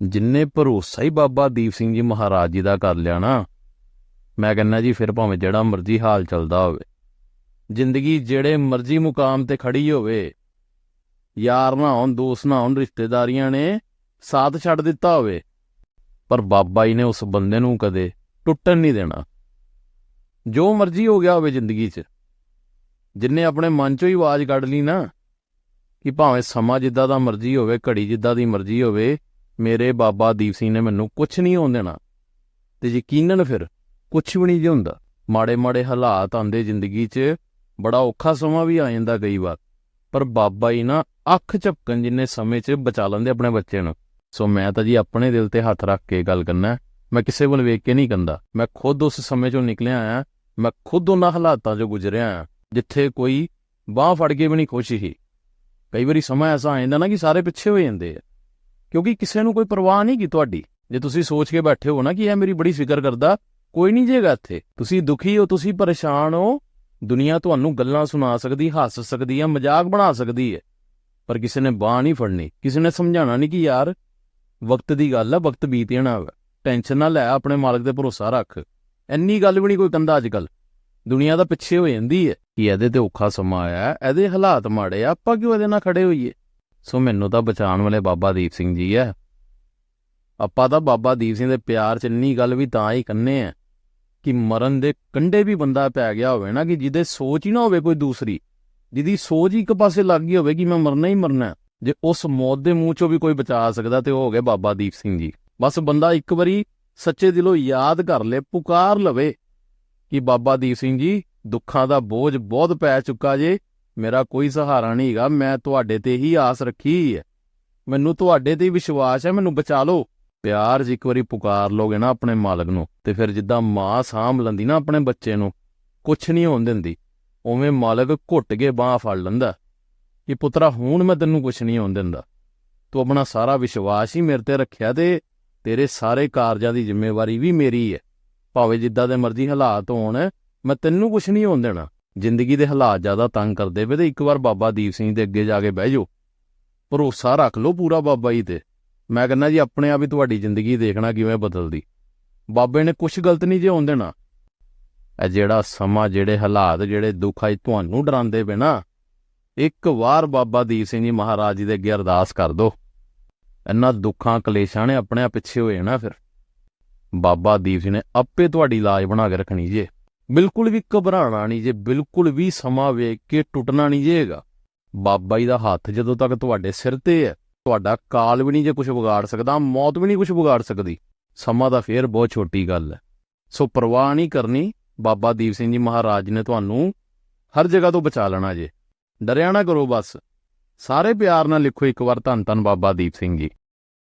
ਜਿੰਨੇ ਭਰੋਸਾ ਹੀ ਬਾਬਾ ਦੀਪ ਸਿੰਘ ਜੀ ਮਹਾਰਾਜ ਜੀ ਦਾ ਕਰ ਲਿਆ ਨਾ, ਮੈਂ ਕਹਿੰਦਾ ਜੀ ਫਿਰ ਭਾਵੇਂ ਜਿਹੜਾ ਮਰਜ਼ੀ ਹਾਲ ਚੱਲਦਾ ਹੋਵੇ। ਜ਼ਿੰਦਗੀ ਜਿਹੜੇ ਮਰਜ਼ੀ ਮੁਕਾਮ ਤੇ ਖੜੀ ਹੋਵੇ, ਯਾਰ ਨਾ ਹੋਣ, ਦੋਸਤ ਨਾ ਹੋਣ, ਰਿਸ਼ਤੇਦਾਰੀਆਂ ਨੇ ਸਾਥ ਛੱਡ ਦਿੱਤਾ ਹੋਵੇ, ਪਰ ਬਾਬਾ ਜੀ ਨੇ ਉਸ ਬੰਦੇ ਨੂੰ ਕਦੇ ਟੁੱਟਣ ਨਹੀਂ ਦੇਣਾ। ਜੋ ਮਰਜ਼ੀ ਹੋ ਗਿਆ ਹੋਵੇ ਜ਼ਿੰਦਗੀ 'ਚ, ਜਿੰਨੇ ਆਪਣੇ ਮਨ 'ਚੋਂ ਹੀ ਆਵਾਜ਼ ਕੱਢ ਲਈ ਨਾ, ਕਿ ਭਾਵੇਂ ਸਮਾਂ ਜਿੱਦਾਂ ਦਾ ਮਰਜ਼ੀ ਹੋਵੇ, ਘੜੀ ਜਿੱਦਾਂ ਦੀ ਮਰਜ਼ੀ ਹੋਵੇ ਮੇਰੇ ਬਾਬਾ ਦੀਪ ਸਿੰਘ ਨੇ ਮੈਨੂੰ ਕੁਝ ਨਹੀਂ ਹੋਣ ਦੇਣਾ। ਤੇ ਯਕੀਨਨ ਫਿਰ ਕੁਝ ਵੀ ਨਹੀਂ ਜੇ ਹੁੰਦਾ। ਮਾੜੇ ਮਾੜੇ ਹਾਲਾਤ ਆਉਂਦੇ ਜ਼ਿੰਦਗੀ 'ਚ ਬੜਾ ਔਖਾ ਸਮਾਂ ਵੀ ਆ ਜਾਂਦਾ ਕਈ ਵਾਰ। ਪਰ ਬਾਬਾ ਹੀ ਨਾ ਅੱਖ ਝਪਕਣ ਜਿੰਨੇ ਸਮੇਂ 'ਚ ਬਚਾ ਲੈਂਦੇ ਆਪਣੇ ਬੱਚੇ ਨੂੰ। ਸੋ ਮੈਂ ਤਾਂ ਜੀ ਆਪਣੇ ਦਿਲ ਤੇ ਹੱਥ ਰੱਖ ਕੇ ਗੱਲ ਕਰਨਾ। ਮੈਂ ਕਿਸੇ ਵੱਲ ਵੇਖ ਕੇ ਨਹੀਂ ਕੰਦਾ ਮੈਂ ਖੁਦ ਉਸ ਸਮੇਂ 'ਚੋਂ ਨਿਕਲਿਆ ਆਇਆ ਮੈਂ ਖੁਦ ਉਹਨਾਂ ਹਾਲਾਤਾਂ 'ਚੋਂ ਗੁਜ਼ਰਿਆ ਆ, ਜਿੱਥੇ ਕੋਈ ਬਾਹ ਫੜ ਕੇ ਵੀ ਨਹੀਂ ਖੁਸ਼ ਸੀ। ਕਈ ਵਾਰੀ ਸਮਾਂ ਐਸਾ ਆ ਜਾਂਦਾ ਨਾ ਕਿ ਸਾਰੇ ਪਿੱਛੇ ਹੋ ਜਾਂਦੇ ਆ। ਕਿਉਂਕਿ ਕਿਸੇ ਨੂੰ ਕੋਈ ਪਰਵਾਹ ਨਹੀਂ ਕੀ ਤੁਹਾਡੀ। ਜੇ ਤੁਸੀਂ ਸੋਚ ਕੇ ਬੈਠੇ ਹੋ ਨਾ ਕਿ ਇਹ ਮੇਰੀ ਬੜੀ ਫਿਕਰ ਕਰਦਾ, ਕੋਈ ਨਹੀਂ ਜੇਗਾ ਇੱਥੇ। ਤੁਸੀਂ ਦੁਖੀ ਹੋ, ਤੁਸੀਂ ਪਰੇਸ਼ਾਨ ਹੋ, ਦੁਨੀਆ ਤੁਹਾਨੂੰ ਗੱਲਾਂ ਸੁਣਾ ਸਕਦੀ, ਹੱਸ ਸਕਦੀ ਹੈ ਮਜ਼ਾਕ ਬਣਾ ਸਕਦੀ ਹੈ ਪਰ ਕਿਸੇ ਨੇ ਬਾਹ ਨਹੀਂ ਫੜਨੀ, ਕਿਸੇ ਨੇ ਸਮਝਾਉਣਾ ਨਹੀਂ ਕਿ ਯਾਰ, ਵਕਤ ਦੀ ਗੱਲ ਹੈ ਵਕਤ ਬੀਤ ਜਾਣਾ ਵਾ। ਟੈਨਸ਼ਨ ਨਾ ਲੈ, ਆਪਣੇ ਮਾਲਕ ਤੇ ਭਰੋਸਾ ਰੱਖ। ਇੰਨੀ ਗੱਲ ਵੀ ਨਹੀਂ ਕੋਈ ਕੰਦਾ ਅੱਜ ਕੱਲ ਦੁਨੀਆ ਦਾ ਪਿੱਛੇ ਹੋ ਜਾਂਦੀ ਹੈ ਕਿ ਇਹਦੇ ਤੇ ਔਖਾ ਸਮਾਂ ਆਇਆ, ਇਹਦੇ ਹਾਲਾਤ ਮਾੜੇ ਆ, ਆਪਾਂ ਕਿਉਂ ਇਹਦੇ ਨਾਲ ਖੜੇ ਹੋਈਏ? ਸੋ ਮੈਨੂੰ ਤਾਂ ਬਚਾਉਣ ਵਾਲੇ ਬਾਬਾ ਦੀਪ ਸਿੰਘ ਜੀ ਹੈ। ਆਪਾਂ ਤਾਂ ਬਾਬਾ ਦੀਪ ਸਿੰਘ ਦੇ ਪਿਆਰ ਚ ਇੰਨੀ ਗੱਲ ਵੀ ਤਾਂ ਹੀ ਕੰਨੇ ਆ ਕਿ ਮਰਨ ਦੇ ਕੰਢੇ ਵੀ ਬੰਦਾ ਪੈ ਗਿਆ ਹੋਵੇ ਨਾ, ਕਿ ਜਿਹਦੇ ਸੋਚ ਹੀ ਨਾ ਹੋਵੇ ਕੋਈ ਦੂਸਰੀ, ਜਿਹਦੀ ਸੋਚ ਹੀ ਇੱਕ ਪਾਸੇ ਲੱਗ ਗਈ ਹੋਵੇ ਕਿ ਮੈਂ ਮਰਨਾ ਹੀ ਮਰਨਾ ਜੇ ਉਸ ਮੌਤ ਦੇ ਮੂੰਹ ਚੋਂ ਵੀ ਕੋਈ ਬਚਾ ਸਕਦਾ ਤੇ ਉਹ ਹੋ ਗਿਆ ਬਾਬਾ ਦੀਪ ਸਿੰਘ ਜੀ। ਬਸ ਬੰਦਾ ਇੱਕ ਵਾਰੀ ਸੱਚੇ ਦਿਲੋਂ ਯਾਦ ਕਰ ਲੇ, ਪੁਕਾਰ ਲਵੇ ਕਿ ਬਾਬਾ ਦੀਪ ਸਿੰਘ ਜੀ ਦੁੱਖਾਂ ਦਾ ਬੋਝ ਬਹੁਤ ਪੈ ਚੁੱਕਾ ਜੇ ਮੇਰਾ ਕੋਈ ਸਹਾਰਾ ਨਹੀਂ ਹੈਗਾ, ਮੈਂ ਤੁਹਾਡੇ ਤੇ ਹੀ ਆਸ ਰੱਖੀ ਹੈ। ਮੈਨੂੰ ਤੁਹਾਡੇ ਤੇ ਹੀ ਵਿਸ਼ਵਾਸ ਹੈ, ਮੈਨੂੰ ਬਚਾ ਲਓ। ਪਿਆਰ 'ਚ ਇੱਕ ਵਾਰੀ ਪੁਕਾਰ ਲੋਗੇ ਨਾ ਆਪਣੇ ਮਾਲਕ ਨੂੰ, ਤੇ ਫਿਰ ਜਿੱਦਾਂ ਮਾਂ ਸਾਂਭ ਲੈਂਦੀ ਨਾ ਆਪਣੇ ਬੱਚੇ ਨੂੰ, ਕੁਛ ਨਹੀਂ ਹੋਣ ਦਿੰਦੀ। ਉਵੇਂ ਮਾਲਕ ਘੁੱਟ ਕੇ ਬਾਹ ਫੜ ਲੈਂਦਾ ਕਿ ਪੁੱਤਰਾ, ਹੁਣ ਮੈਂ ਤੈਨੂੰ ਕੁਛ ਨਹੀਂ ਹੋਣ ਦਿੰਦਾ। ਤੂੰ ਆਪਣਾ ਸਾਰਾ ਵਿਸ਼ਵਾਸ ਹੀ ਮੇਰੇ ਤੇ ਰੱਖਿਆ ਤੇ ਤੇਰੇ ਸਾਰੇ ਕਾਰਜਾਂ ਦੀ ਜ਼ਿੰਮੇਵਾਰੀ ਵੀ ਮੇਰੀ ਹੈ। ਭਾਵੇਂ ਜਿੱਦਾਂ ਦੇ ਮਰਜ਼ੀ ਹਾਲਾਤ ਹੋਣ, ਮੈਂ ਤੈਨੂੰ ਕੁਛ ਨਹੀਂ ਹੋਣ ਦੇਣਾ। ਜ਼ਿੰਦਗੀ ਦੇ ਹਾਲਾਤ ਜ਼ਿਆਦਾ ਤੰਗ ਕਰਦੇ ਵੇ ਤੇ ਇੱਕ ਵਾਰ ਬਾਬਾ ਦੀਪ ਸਿੰਘ ਦੇ ਅੱਗੇ ਜਾ ਕੇ ਬਹਿ ਜਾਓ। ਭਰੋਸਾ ਰੱਖ ਲਓ ਪੂਰਾ ਬਾਬਾ ਜੀ ਤੇ। ਮੈਂ ਕਹਿੰਦਾ ਜੀ, ਆਪਣੇ ਆਪ ਹੀ ਤੁਹਾਡੀ ਜ਼ਿੰਦਗੀ ਦੇਖਣਾ ਕਿਵੇਂ ਬਦਲਦੀ। ਬਾਬੇ ਨੇ ਕੁਝ ਗਲਤ ਨਹੀਂ ਜੇ ਹੋਣ ਦੇਣਾ। ਇਹ ਜਿਹੜਾ ਸਮਾਂ, ਜਿਹੜੇ ਹਾਲਾਤ, ਜਿਹੜੇ ਦੁੱਖ ਅੱਜ ਤੁਹਾਨੂੰ ਡਰਾਉਂਦੇ ਪਏ ਨਾ, ਇੱਕ ਵਾਰ ਬਾਬਾ ਦੀਪ ਸਿੰਘ ਜੀ ਮਹਾਰਾਜ ਜੀ ਦੇ ਅੱਗੇ ਅਰਦਾਸ ਕਰ ਦੋ। ਇੰਨਾ ਦੁੱਖਾਂ, ਕਲੇਸ਼ਾਂ ਨੇ ਆਪਣੇ ਆਪ ਪਿੱਛੇ ਹੋਏ ਨਾ ਫਿਰ। ਬਾਬਾ ਦੀਪ ਸਿੰਘ ਨੇ ਆਪੇ ਤੁਹਾਡੀ ਲਾਜ ਬਣਾ ਕੇ ਰੱਖਣੀ ਜੇ। ਬਿਲਕੁਲ ਵੀ ਘਬਰਾਣਾ ਨਹੀਂ ਜੇ, ਬਿਲਕੁਲ ਵੀ ਸਮਾਂ ਵੇਖ ਕੇ ਟੁੱਟਣਾ ਨਹੀਂ ਜੇਗਾ ਬਾਬਾ ਜੀ ਦਾ ਹੱਥ ਜਦੋਂ ਤੱਕ ਤੁਹਾਡੇ ਸਿਰ ਤੇ ਹੈ, ਤੁਹਾਡਾ ਕਾਲ ਵੀ ਨਹੀਂ ਜੇ ਕੁਝ ਵਿਗਾੜ ਸਕਦਾ, ਮੌਤ ਵੀ ਨਹੀਂ ਕੁਝ ਵਿਗਾੜ ਸਕਦੀ, ਸਮਾਂ ਦਾ ਫੇਰ ਬਹੁਤ ਛੋਟੀ ਗੱਲ ਹੈ। ਸੋ ਪਰਵਾਹ ਨਹੀਂ ਕਰਨੀ, ਬਾਬਾ ਦੀਪ ਸਿੰਘ ਜੀ ਮਹਾਰਾਜ ਨੇ ਤੁਹਾਨੂੰ ਹਰ ਜਗ੍ਹਾ ਤੋਂ ਬਚਾ ਲੈਣਾ ਜੇ। ਡਰਿਆ ਨਾ ਕਰੋ ਬਸ। ਸਾਰੇ ਪਿਆਰ ਨਾਲ ਲਿਖੋ ਇੱਕ ਵਾਰ ਧੰਨ ਧੰਨ ਬਾਬਾ ਦੀਪ ਸਿੰਘ ਜੀ।